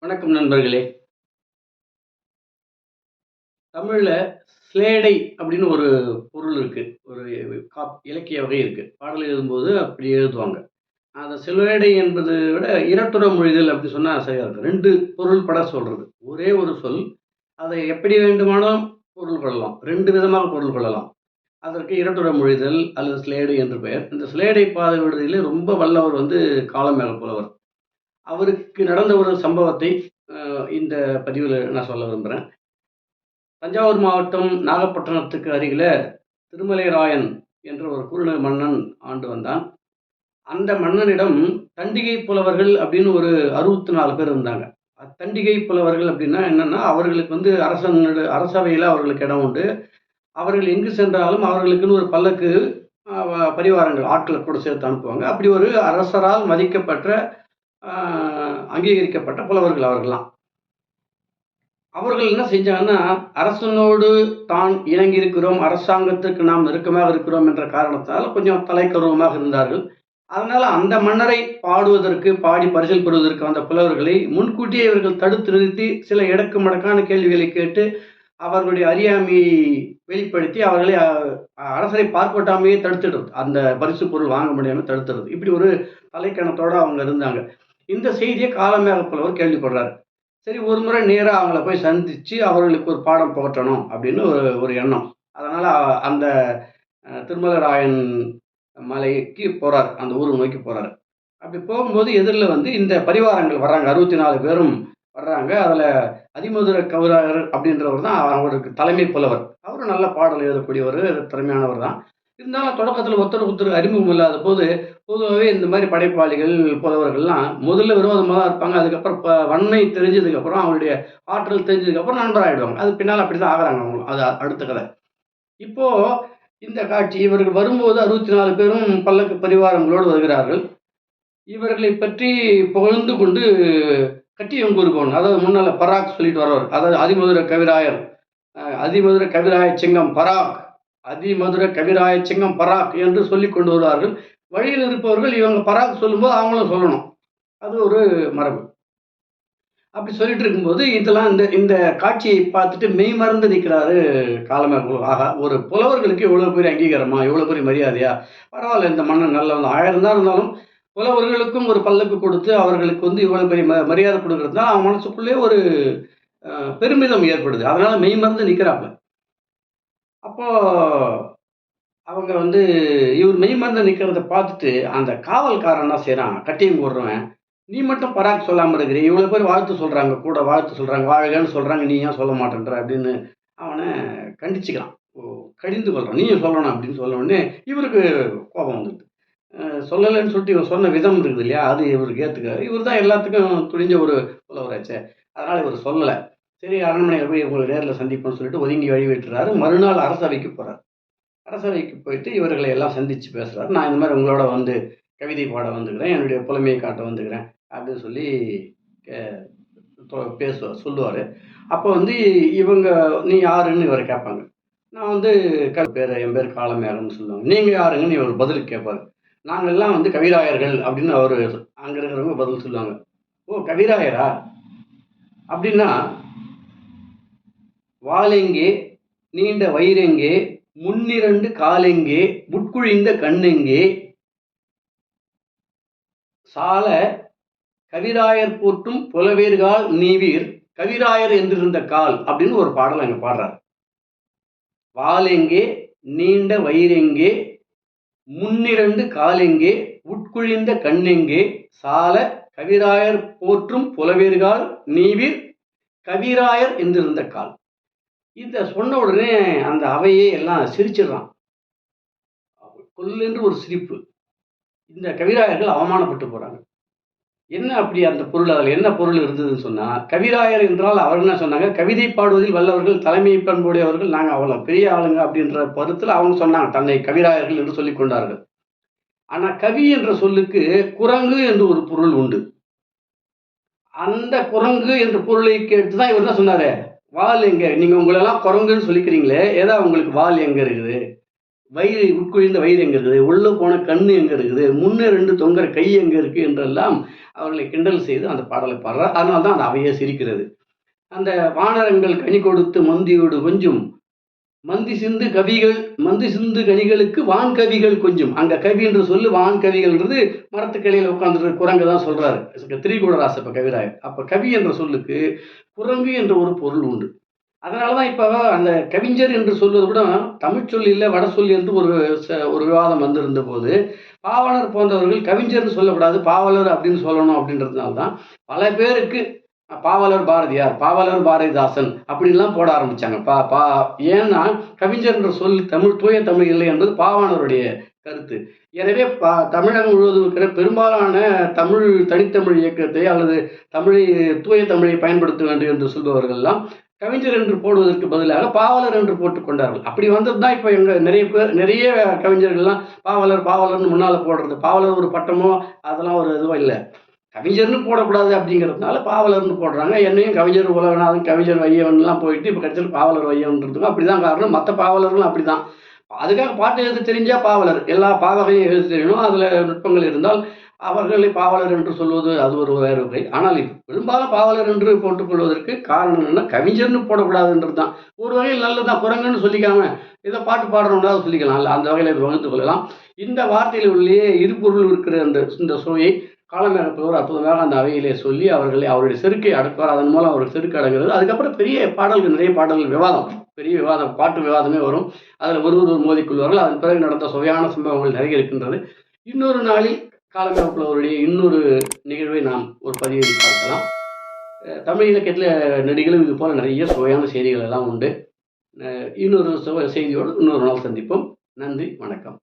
வணக்கம் நண்பர்களே. தமிழில் ஸ்லேடை அப்படின்னு ஒரு பொருள் இருக்கு. ஒரு காப் இலக்கிய வகை இருக்கு. பாடல் எழுதும்போது அப்படி எழுதுவாங்க. அந்த சிலேடை என்பதை விட இரட்டுற மொழிதல் அப்படி சொன்னால் சரியாக இருக்கும். ரெண்டு பொருள் பட சொல்றது. ஒரே ஒரு சொல் அதை எப்படி வேண்டுமானாலும் பொருள் கொள்ளலாம். ரெண்டு விதமாக பொருள் கொள்ளலாம். அதற்கு இரட்டுற மொழிதல் அல்லது ஸ்லேடை என்று பெயர். இந்த ஸ்லேடை பாதை விடுதலில் ரொம்ப வல்லவர் வந்து காலமேக புலவர் அவருக்கு நடந்த ஒரு சம்பவத்தை இந்த பதிவில் நான் சொல்ல விரும்புகிறேன் தஞ்சாவூர் மாவட்டம் நாகப்பட்டினத்துக்கு அருகில் திருமலைராயன் என்ற ஒரு குறுநில மன்னன் ஆண்டு வந்தான். அந்த மன்னனிடம் தண்டிகை புலவர்கள் அப்படின்னு ஒரு அறுபத்தி நாலு பேர் இருந்தாங்க. தண்டிகை புலவர்கள் அப்படின்னா என்னென்னா அவர்களுக்கு வந்து அரசன் அரசவையில் அவர்களுக்கு இடம் உண்டு. அவர்கள் எங்கு சென்றாலும் அவர்களுக்குன்னு ஒரு பல்லக்கு பரிவாரங்கள் ஆட்களை கூட சேர்த்து அனுப்புவாங்க. அப்படி ஒரு அரசரால் மதிக்கப்பட்ட அங்கீகரிக்கப்பட்ட புலவர்கள் அவர்கள்லாம். அவர்கள் என்ன செஞ்சாங்கன்னா அரசனோடு தான் இணங்கியிருக்கிறோம் அரசாங்கத்திற்கு நாம் நெருக்கமாக இருக்கிறோம் என்ற காரணத்தால் கொஞ்சம் தலைக்கருவமாக இருந்தார்கள். அதனால் அந்த மன்னரை பாடுவதற்கு பாடி பரிசில் பெறுவதற்கு வந்த புலவர்களை முன்கூட்டியே இவர்கள் தடுத்து நிறுத்தி சில இடக்கு மடக்கான கேள்விகளை கேட்டு அவர்களுடைய அறியாமையை வெளிப்படுத்தி அவர்களை அரசரை பார்ப்பட்டாமையே தடுத்துடுறது. அந்த பரிசு பொருள் வாங்க முடியாமல் தடுத்துறது இப்படி ஒரு தலைக்கணத்தோடு அவங்க இருந்தாங்க. இந்த செய்தியை காலமேக புலவர் கேள்விப்படுறாரு. சரி ஒரு முறை நேராக அவங்கள போய் சந்திச்சு அவர்களுக்கு ஒரு பாடம் புகட்டணும் அப்படின்னு ஒரு ஒரு எண்ணம். அதனால் அந்த திருமலராயன் மலைக்கு போகிறார் அந்த ஊர் நோக்கி போகிறார் அப்படி போகும்போது எதிரில் வந்து இந்த பரிவாரங்கள் வர்றாங்க. அறுபத்தி நாலு பேரும் வர்றாங்க. அதில் அதிமதுர கௌராகர் அப்படின்றவர் தான் அவருக்கு தலைமை புலவர். அவரும் நல்ல பாடல் எழுதக்கூடியவர் திறமையானவர் தான். இருந்தாலும் தொடக்கத்தில் ஒருத்தர் ஒருத்தர் அறிமுகம் இல்லாத போது பொதுவாகவே இந்த மாதிரி படைப்பாளிகள் புலவர்கள்லாம் முதல்ல விரோதமாக தான் இருப்பாங்க. அதுக்கப்புறம் இப்போ வன்மை தெரிஞ்சதுக்கப்புறம் அவங்களுடைய ஆற்றல் தெரிஞ்சதுக்கப்புறம் நண்பராகிடுவாங்க அது பின்னால் அப்படி தான் ஆகிறாங்க அவங்களும். அது அடுத்த கதை. இப்போது இந்த காட்சி இவர்கள் வரும்போது அறுபத்தி நாலு பேரும் பல்லக்கு பரிவாரங்களோடு வருகிறார்கள். இவர்களை பற்றி புகழ்ந்து கொண்டு கட்டியம் போகணும் அதாவது முன்னால் பராக் சொல்லிட்டு வரவர் அதாவது அதிமதுர கவிராயர் அதிமதுர கவிராய சிங்கம் பராக் அதிமதுர கவிராய சிங்கம் பராக் என்று சொல்லி கொண்டு வருவார்கள். வழியில் இருப்பவர்கள் இவங்க பராக் சொல்லும்போது அவங்களும் சொல்லணும். அது ஒரு மரபு. அப்படி சொல்லிட்டு இருக்கும்போது இதெல்லாம் இந்த இந்த காட்சியை பார்த்துட்டு மெய் மறந்து நிற்கிறாரு காலமே ஆகா ஒரு புலவர்களுக்கு இவ்வளோ பெரிய அங்கீகாரமா? இவ்வளோ பெரிய மரியாதையா? பரவாயில்ல இந்த மன்னன் நல்ல ஆயிரம் தான் இருந்தாலும் புலவர்களுக்கும் ஒரு பல்லுக்கு கொடுத்து அவர்களுக்கு வந்து இவ்வளோ பெரிய ம மரியாதை கொடுக்கறதுனால அவன் மனசுக்குள்ளே ஒரு பெருமிதம் ஏற்படுது. அதனால மெய் மறந்து நிற்கிறாப்புல. அப்போ அவங்க வந்து இவர் மெய் மறந்து நிற்கிறத பார்த்துட்டு அந்த காவல்காரன் என்ன செய்கிறான் கட்டியும் போடுறவன். நீ மட்டும் பராக்கு சொல்லாமல் இருக்கிற இவ்வளோ பேர் வாழ்த்து சொல்கிறாங்க கூட வாழ்த்து சொல்கிறாங்க வாழ்கன்னு சொல்கிறாங்க நீ ஏன் சொல்ல மாட்டேன்ற அப்படின்னு அவனை கண்டிச்சுக்கிறான். ஓ கடிந்து கொள்கிறான் நீயும் சொல்லணும் அப்படின்னு சொல்ல உடனே இவருக்கு கோபம் வந்துடுது. சொல்லலைன்னு சொல்லிட்டு இவன் சொன்ன விதம் இருக்குது இல்லையா? அது இவருக்கு ஏற்றுக்காரு இவர் தான் எல்லாத்துக்கும் துணிஞ்ச ஒரு புலவராச்சே. அதனால் இவர் சொல்லலை. சரி அரண்மனையில் போய் உங்களை நேரில் சந்திப்போம்னு சொல்லிட்டு ஒதுங்கி வழி விட்டுறாரு மறுநாள் அரசவைக்கு போகிறார் அரசவைக்கு போயிட்டு இவர்களை எல்லாம் சந்தித்து பேசுகிறார் நான் இந்த மாதிரி உங்களோட வந்து கவிதை பாட வந்துக்கிறேன் என்னுடைய புலமையை காட்ட வந்துக்கிறேன் அப்படின்னு சொல்லி கே- பேசுவார் சொல்லுவார். அப்போ வந்து இவங்க நீ யாருன்னு இவரை கேட்பாங்க. நான் வந்து க பேர் என் பேர் காலமேகம்னு சொல்லுவாங்க. நீங்கள் யாருங்கன்னு இவர் பதில் கேட்பார் நாங்கள் எல்லாம் வந்து கவிராயர்கள் அப்படின்னு அவர் அங்கே இருக்கிறவங்க பதில் சொல்லுவாங்க. ஓ கவிராயரா? அப்படின்னா வாலெங்கே நீண்ட வயிறெங்கே முன்னிரண்டு காலெங்கே முட்குழிந்த கண்ணெங்கே. சால கவிராயர் போற்றும் புலவேர்கால் நீவீர் கவிராயர் என்றிருந்த கால் அப்படின்னு ஒரு பாடல் அங்க பாடுறார். வாலெங்கே நீண்ட வயிறெங்கே முன்னிரண்டு காலெங்கே உட்குழிந்த கண்ணெங்கே. சால கவிராயர் போற்றும் புலவேர்கால் நீவீர் கவிராயர் என்றிருந்த கால். இதை சொன்ன உடனே அந்த அவையே எல்லாம் சிரிச்சிடுறான். கொல்லென்று ஒரு சிரிப்பு. இந்த கவிராயர்கள் அவமானப்பட்டு போகிறாங்க என்ன அப்படி அந்த பொருள்? அதில் என்ன பொருள் இருந்ததுன்னு சொன்னால் கவிராயர் என்றால் அவர் என்ன சொன்னாங்க? கவிதை பாடுவதில் வல்லவர்கள் தலைமை பண்புடையவர்கள் நாங்கள் அவ்வளோ பெரிய ஆளுங்க அப்படின்ற பருத்தில் அவங்க சொன்னாங்க தன்னை கவிராயர்கள் என்று சொல்லிக் கொண்டார்கள். ஆனால் கவி என்ற சொல்லுக்கு குரங்கு என்று ஒரு பொருள் உண்டு. அந்த குரங்கு என்ற பொருளை கேட்டு தான் இவர் என்ன சொன்னாரு? வால் எங்க? நீங்க உங்களெல்லாம் குரங்குன்னு சொல்லிக்கிறீங்களே ஏதா உங்களுக்கு வால் எங்க இருக்குது? வயிறு உட்குழிந்த வயிறு எங்கே இருக்குது? உள்ளே போன கண்ணு எங்கே இருக்குது? முன்னே ரெண்டு தொங்குற கை எங்கே இருக்குது என்றெல்லாம் அவர்களை கிண்டல் செய்து அந்த பாடலை பாடுறார். அதனால தான் அந்த அவையே சிரிக்கிறது. அந்த வானரங்கள் கனி கொடுத்து மந்தியோடு கொஞ்சம் மந்தி சிந்து கவிகள் மந்தி சிந்து கனிகளுக்கு வான் கவிகள் கொஞ்சம். அங்க கவி என்று சொல்லு வான் கவிகள்ன்றது மரத்துக்கடியில் உட்காந்துட்டு குரங்கு தான் சொல்றாரு. திரிகூடராச இப்ப கவிராயர். அப்ப கவி என்ற சொல்லுக்கு குரங்கு என்ற ஒரு பொருள் உண்டு. அதனாலதான் தான் அந்த கவிஞர் என்று சொல்வது கூட தமிழ் சொல் இல்லை வட சொல் என்று ஒரு ஒரு விவாதம் வந்திருந்த போது பாவலர் போன்றவர்கள் கவிஞர்னு சொல்லக்கூடாது பாவலர் அப்படின்னு சொல்லணும் அப்படின்றதுனால தான் பல பேருக்கு பாவலர் பாரதியார் பாவலர் பாரதிதாசன் அப்படின்லாம் போட ஆரம்பிச்சாங்க. பா பா ஏன்னா கவிஞர் என்ற சொல் தமிழ் தூய தமிழ் இல்லை என்பது பாவானவருடைய கருத்து. எனவே பா தமிழகம் முழுவதும் இருக்கிற பெரும்பாலான தமிழ் தனித்தமிழ் இயக்கத்தை அல்லது தமிழை தூய தமிழை பயன்படுத்த வேண்டும் என்று சொல்பவர்கள்லாம் கவிஞர் என்று போடுவதற்கு பதிலாக பாவலர் என்று போட்டுக் கொண்டார்கள். அப்படி வந்தது தான் இப்போ எங்கள் நிறைய பேர் நிறைய கவிஞர்கள்லாம் பாவலர் பாவலர்னு முன்னால் போடுறது. பாவலர் ஒரு பட்டமோ அதெல்லாம் ஒரு இதுவோ இல்லை. கவிஞர்னு போடக்கூடாது அப்படிங்கிறதுனால பாவலர்னு போடுறாங்க. என்னையும் கவிஞர் உலகநாதன் கவிஞர் வையவன்லாம் போயிட்டு இப்போ கடைசியில் பாவலர் வையவன்றதுக்கும் அப்படி தான் காரணம். மற்ற பாவலர்களும் அப்படி தான் அதுக்காக பாட்டு எழுத தெரிஞ்சால் பாவலர். எல்லா பாவகையும் எழுத தெரியணும் அதில் நுட்பங்கள் இருந்தால் அவர்களை பாவலர் என்று சொல்வது அது ஒரு வேறு வகை. ஆனால் இப்ப பெரும்பாலும் பாவலர் என்று போட்டுக்கொள்வதற்கு காரணம் என்னன்னா கவிஞர்னு போடக்கூடாதுன்றது தான் ஒரு வகையில் நல்லதுதான். குரங்குன்னு சொல்லிக்காம இதை பாட்டு பாடுறோம்னா சொல்லிக்கலாம். அந்த வகையில் வகுத்து கொள்ளலாம். இந்த வார்த்தையில் உள்ளே இருபொருள் இருக்கிற அந்த இந்த சுவையை காலமேகப்பவர் அற்புதமாக அந்த அவையிலே சொல்லி அவர்களை அவருடைய செருக்கை அடக்குவார். அதன் மூலம் அவருக்கு செருக்கு அடங்குறது அதுக்கப்புறம் பெரிய பாடல்கள் நிறைய பாடல்கள் விவாதம். பெரிய விவாதம் பாட்டு விவாதமே வரும். அதில் ஒரு ஒருவர் மோதிக்கொள்வார்கள். அதன் பிறகு நடந்த சுவையான சம்பவங்கள் நிறைய இருக்கின்றது. இன்னொரு நாளில் காலமேகப்புலவருடைய இன்னொரு நிகழ்வை நாம் ஒரு பதிவில் பார்க்கலாம். தமிழ் இலக்கியத்தில் நடிகளும் இது போல நிறைய சுவையான செய்திகள் எல்லாம் உண்டு. இன்னொரு சுவ செய்தியோடு இன்னொரு நாள் சந்திப்போம். நன்றி வணக்கம்.